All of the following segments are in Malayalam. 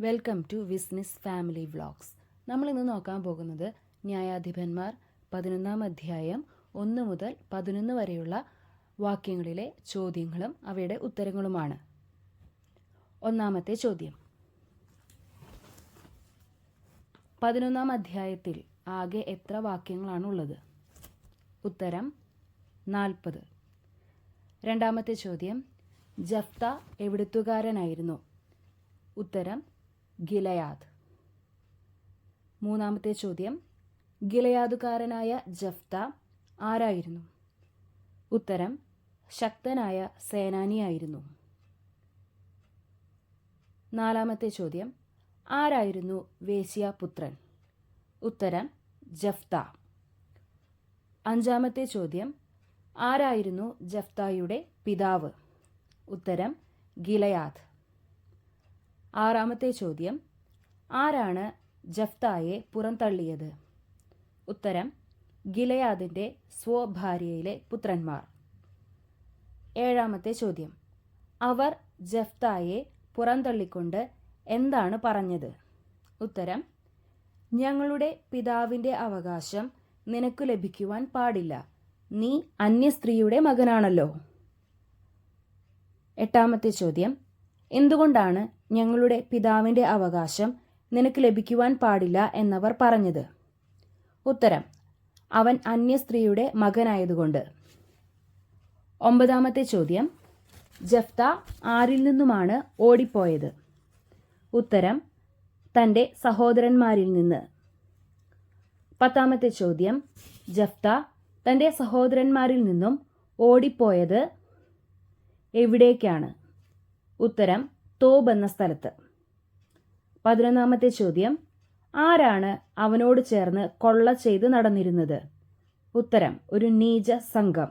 വെൽക്കം ടു വിസ്നിസ് ഫാമിലി വ്ളോഗ്സ്. നമ്മൾ ഇന്ന് നോക്കാൻ പോകുന്നത് ന്യായാധിപന്മാർ പതിനൊന്നാം അധ്യായം ഒന്ന് മുതൽ പതിനൊന്ന് വരെയുള്ള വാക്യങ്ങളിലെ ചോദ്യങ്ങളും അവയുടെ ഉത്തരങ്ങളുമാണ്. ഒന്നാമത്തെ ചോദ്യം. പതിനൊന്നാം അധ്യായത്തിൽ ആകെ എത്ര വാക്യങ്ങളാണുള്ളത്? ഉത്തരം നാൽപ്പത്. രണ്ടാമത്തെ ചോദ്യം ജഫ്ത എവിടുത്തുകാരനായിരുന്നു? ഉത്തരം ഗിലയാദ്. മൂന്നാമത്തെ ചോദ്യം ഗിലയാദുകാരനായ ജഫ്ത ആരായിരുന്നു? ഉത്തരം ശക്തനായ സേനാനിയായിരുന്നു. നാലാമത്തെ ചോദ്യം ആരായിരുന്നു വേശ്യാപുത്രൻ? ഉത്തരം ജഫ്ത. അഞ്ചാമത്തെ ചോദ്യം ആരായിരുന്നു ജഫ്തായുടെ പിതാവ്? ഉത്തരം ഗിലയാദ്. ആറാമത്തെ ചോദ്യം ആരാണ് ജഫ്തായെ പുറന്തള്ളിയത്? ഉത്തരം ഗിലയാദിന്റെ സ്വഭാര്യയിലെ പുത്രന്മാർ. ഏഴാമത്തെ ചോദ്യം അവർ ജഫ്തായെ പുറന്തള്ളിക്കൊണ്ട് എന്താണ് പറഞ്ഞത്? ഉത്തരം ഞങ്ങളുടെ പിതാവിന്റെ അവകാശം നിനക്ക് ലഭിക്കുവാൻ പാടില്ല. നീ അന്യ സ്ത്രീയുടെ മകനാണല്ലോ. എട്ടാമത്തെ ചോദ്യം എന്തുകൊണ്ടാണ് ഞങ്ങളുടെ പിതാവിന്റെ അവകാശം നിനക്ക് ലഭിക്കുവാൻ പാടില്ല എന്നവർ പറഞ്ഞത്. ഉത്തരം അവൻ അന്യ സ്ത്രീയുടെ മകനായതുകൊണ്ട്. ഒമ്പതാമത്തെ ചോദ്യം ജഫ്ത ആരിൽ നിന്നുമാണ് ഓടിപ്പോയത്? ഉത്തരം തന്റെ സഹോദരന്മാരിൽ നിന്ന്. പത്താമത്തെ ചോദ്യം ജഫ്ത തന്റെ സഹോദരന്മാരിൽ നിന്നും ഓടിപ്പോയത് എവിടേക്കാണ്? ഉത്തരം തോബ് എന്ന സ്ഥലത്ത്. പതിനൊന്നാമത്തെ ചോദ്യം ആരാണ് അവനോട് ചേർന്ന് കൊള്ള ചെയ്ത് നടന്നിരുന്നത്? ഉത്തരം ഒരു നീച സംഘം.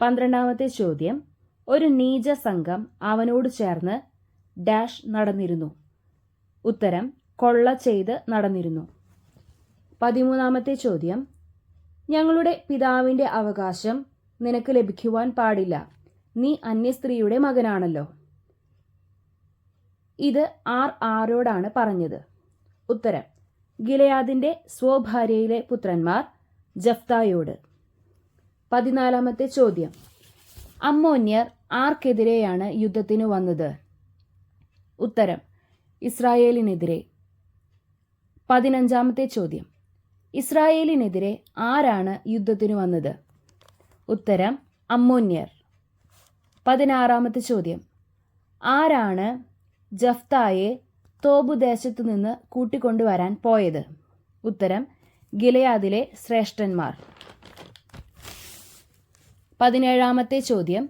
പന്ത്രണ്ടാമത്തെ ചോദ്യം ഒരു നീച സംഘം അവനോട് ചേർന്ന് ഡാഷ് നടന്നിരുന്നു. ഉത്തരം കൊള്ള ചെയ്ത് നടന്നിരുന്നു. പതിമൂന്നാമത്തെ ചോദ്യം ഞങ്ങളുടെ പിതാവിന്റെ അവകാശം നിനക്ക് ലഭിക്കുവാൻ പാടില്ല. നീ അന്യസ്ത്രീയുടെ മകനാണല്ലോ. ഇത് ആർ ആരോടാണ് പറഞ്ഞത്? ഉത്തരം ഗിലയാദിന്റെ സ്വഭാര്യയിലെ പുത്രന്മാർ ജഫ്തായോട്. പതിനാലാമത്തെ ചോദ്യം അമ്മോന്യർ ആർക്കെതിരെയാണ് യുദ്ധത്തിന് വന്നത്? ഉത്തരം ഇസ്രായേലിനെതിരെ. പതിനഞ്ചാമത്തെ ചോദ്യം ഇസ്രായേലിനെതിരെ ആരാണ് യുദ്ധത്തിന് വന്നത്? ഉത്തരം അമ്മോന്യർ. പതിനാറാമത്തെ ചോദ്യം ആരാണ് ജഫ്തായെ തോബുദേശത്തു നിന്ന് കൂട്ടിക്കൊണ്ടുവരാൻ പോയത്. ഉത്തരം ഗിലയാദിലെ ശ്രേഷ്ഠന്മാർ. പതിനേഴാമത്തെ ചോദ്യം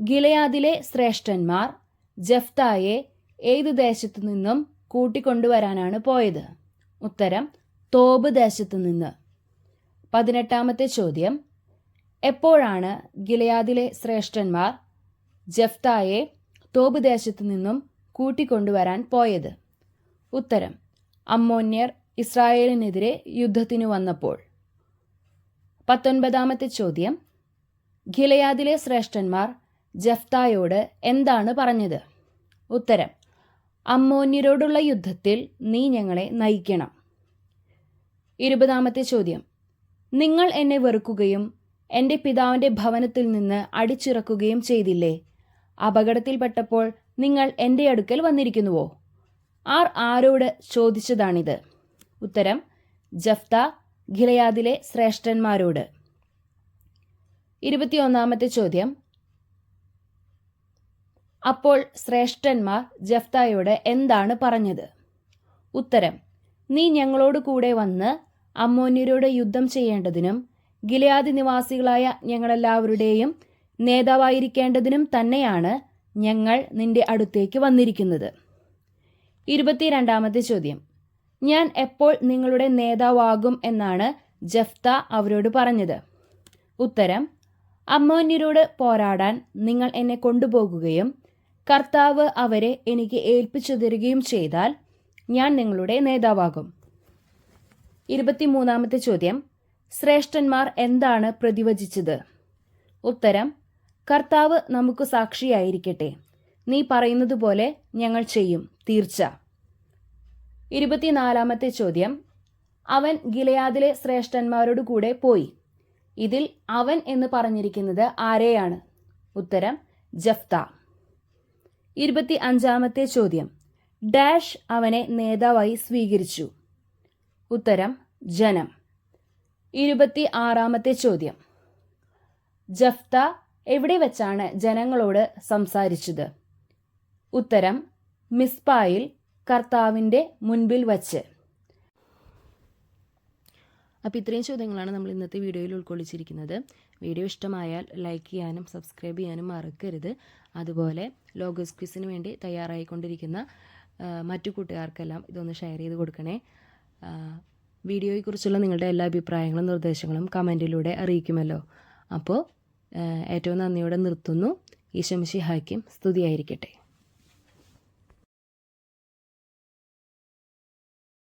ഗിലയാദിലെ ശ്രേഷ്ഠന്മാർ ജഫ്തായെ ഏത് ദേശത്തു നിന്നും കൂട്ടിക്കൊണ്ടുവരാനാണ് പോയത്? ഉത്തരം തോബ് ദേശത്തു നിന്ന്. പതിനെട്ടാമത്തെ ചോദ്യം എപ്പോഴാണ് ഗിലയാദിലെ ശ്രേഷ്ഠന്മാർ ജഫ്തായെ തോബ് ദേശത്തു നിന്നും കൂട്ടിക്കൊണ്ടുവരാൻ പോയത്. ഉത്തരം അമ്മോന്യർ ഇസ്രായേലിനെതിരെ യുദ്ധത്തിനു വന്നപ്പോൾ. പത്തൊൻപതാമത്തെ ചോദ്യം ഖിലയാദിലെ ശ്രേഷ്ഠന്മാർ ജഫ്തായോട് എന്താണ് പറഞ്ഞത്? ഉത്തരം അമ്മോന്യരോടുള്ള യുദ്ധത്തിൽ നീ ഞങ്ങളെ നയിക്കണം. ഇരുപതാമത്തെ ചോദ്യം നിങ്ങൾ എന്നെ വെറുക്കുകയും എന്റെ പിതാവിന്റെ ഭവനത്തിൽ നിന്ന് അടിച്ചിറക്കുകയും ചെയ്തില്ലേ? അപകടത്തിൽപ്പെട്ടപ്പോൾ നിങ്ങൾ എന്റെ അടുക്കൽ വന്നിരിക്കുന്നുവോ? ആർ ആരോട് ചോദിച്ചതാണിത്. ഉത്തരം ജഫ്ത ഖിലയാദിലെ ശ്രേഷ്ഠന്മാരോട്. ഇരുപത്തിയൊന്നാമത്തെ ചോദ്യം. അപ്പോൾ ശ്രേഷ്ഠന്മാർ ജഫ്തായോട് എന്താണ് പറഞ്ഞത്? ഉത്തരം നീ ഞങ്ങളോട് കൂടെ വന്ന് അമ്മോന്യരോട് യുദ്ധം ചെയ്യേണ്ടതിനും ഗിലയാദി നിവാസികളായ ഞങ്ങളെല്ലാവരുടെയും നേതാവായിരിക്കേണ്ടതിനും തന്നെയാണ് ഞങ്ങൾ നിന്റെ അടുത്തേക്ക് വന്നിരിക്കുന്നത്. ഇരുപത്തിരണ്ടാമത്തെ ചോദ്യം. ഞാൻ എപ്പോൾ നിങ്ങളുടെ നേതാവാകും എന്നാണ് ജഫ്ത അവരോട് പറഞ്ഞത്. ഉത്തരം അമ്മോന്യരോട് പോരാടാൻ നിങ്ങൾ എന്നെ കൊണ്ടുപോകുകയും കർത്താവ് അവരെ എനിക്ക് ഏൽപ്പിച്ചു തരികയും ചെയ്താൽ ഞാൻ നിങ്ങളുടെ നേതാവാകും. ഇരുപത്തിമൂന്നാമത്തെ ചോദ്യം. ശ്രേഷ്ഠന്മാർ എന്താണ് പ്രതിവചിച്ചത്? ഉത്തരം കർത്താവ് നമുക്ക് സാക്ഷിയായിരിക്കട്ടെ. നീ പറയുന്നത് പോലെ ഞങ്ങൾ ചെയ്യും. തീർച്ച. ഇരുപത്തിനാലാമത്തെ ചോദ്യം. അവൻ ഗിലയാദിലെ ശ്രേഷ്ഠന്മാരോട് കൂടെ പോയി. ഇതിൽ അവൻ എന്ന് പറഞ്ഞിരിക്കുന്നത് ആരെയാണ്? ഉത്തരം ജഫ്ത. ഇരുപത്തി അഞ്ചാമത്തെ ചോദ്യം. ഡാഷ് അവനെ നേതാവായി സ്വീകരിച്ചു. ഉത്തരം ജനം. ഇരുപത്തി ആറാമത്തെ ചോദ്യം. ജഫ്ത എവിടെ വെച്ചാണ് ജനങ്ങളോട് സംസാരിച്ചത്? ഉത്തരം മിസ്പായിൽ കർത്താവിന്റെ മുൻപിൽ വച്ച്. അപ്പോൾ ഇത്രയും ചോദ്യങ്ങളാണ് നമ്മൾ ഇന്നത്തെ വീഡിയോയിൽ ഉൾക്കൊള്ളിച്ചിരിക്കുന്നത്. വീഡിയോ ഇഷ്ടമായാൽ ലൈക്ക് ചെയ്യാനും സബ്സ്ക്രൈബ് ചെയ്യാനും മറക്കരുത്. അതുപോലെ ലോഗോസ് ക്വിസിന് വേണ്ടി തയ്യാറായിക്കൊണ്ടിരിക്കുന്ന മറ്റു കൂട്ടുകാർക്കെല്ലാം ഇതൊന്ന് ഷെയർ ചെയ്ത് കൊടുക്കണേ. വീഡിയോയെക്കുറിച്ചുള്ള നിങ്ങളുടെ എല്ലാ അഭിപ്രായങ്ങളും നിർദ്ദേശങ്ങളും കമന്റിലൂടെ അറിയിക്കുമല്ലോ. അപ്പോൾ ഏറ്റവും നന്ദിയോടെ നിർത്തുന്നു. ഈശംശി ഹാക്കിം സ്തുതിയായിരിക്കട്ടെ.